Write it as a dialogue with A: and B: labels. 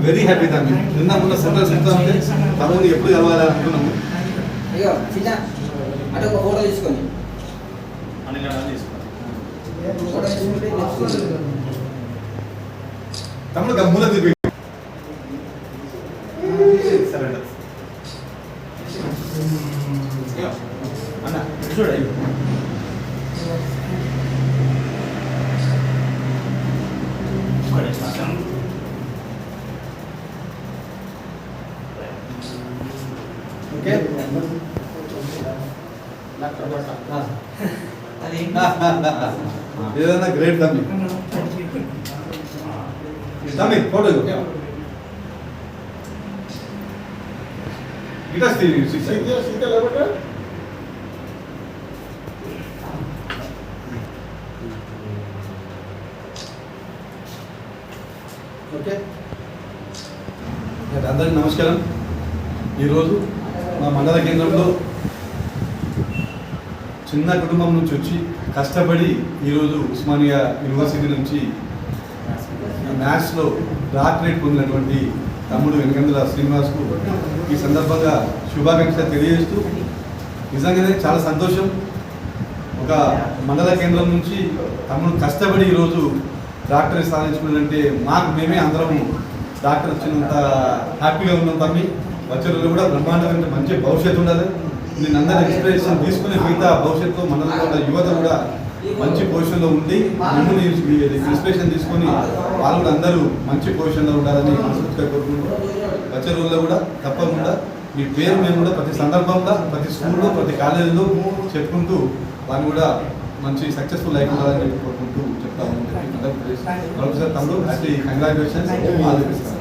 A: Very happy దాన్ని నిన్న మొన్న సెంటర్ చెప్తా ఉంటే తమ్ముడు ఎప్పుడు కలవాలి అనుకున్నాము
B: అయ్యో చిన్న అంటే ఒక ఫోటో తీసుకొని
A: తమ్ముడు తీసుకుంటే తిరిగి
C: అన్న చూడ.
A: ఓకే.
B: అది
A: ఏదైనా గ్రేట్ తమ్మి. తమ్మి ఫోటో గిటార్ ఓకే అందరికీ నమస్కారం. ఈరోజు మా మండల కేంద్రంలో చిన్న కుటుంబం నుంచి వచ్చి కష్టపడి ఈరోజు ఉస్మానియా యూనివర్సిటీ నుంచి మ్యాథ్స్లో డాక్టరేట్ పొందినటువంటి తమ్ముడు వెనకందుల శ్రీనివాస్కు ఈ సందర్భంగా శుభాకాంక్షలు తెలియజేస్తూ నిజంగానే చాలా సంతోషం. ఒక మండల కేంద్రం నుంచి తమ్ముడు కష్టపడి ఈరోజు డాక్టర్ సాధించుకున్నాడంటే మాకు మేమే అందరం డాక్టర్ వచ్చినంత హ్యాపీగా ఉన్నాం తమ్మి. వచ్చే రోజు కూడా బ్రహ్మాండమైన మంచి భవిష్యత్తు ఉండాలి. నేను అందరి ఇన్స్పిరేషన్ తీసుకుని మిగతా భవిష్యత్తు మండలం కూడా యువత కూడా మంచి పొజిషన్లో ఉండి మిమ్మల్ని ఇన్స్పిరేషన్ తీసుకొని వాళ్ళు కూడా అందరూ మంచి పొజిషన్లో ఉండాలని మనస్ఫూర్తిగా కోరుకుంటూ వచ్చే రోజుల్లో కూడా తప్పకుండా మీ పేరు మేము కూడా ప్రతి సందర్భంలో ప్రతి స్కూల్లో ప్రతి కాలేజీలో చెప్పుకుంటూ వాళ్ళు కూడా మంచి సక్సెస్ఫుల్ లైఫ్ ఉండాలని చెప్పి కోరుకుంటూ చెప్తా ఉన్నాం మరొకసారి తమ్ముడు happy congratulations all the best.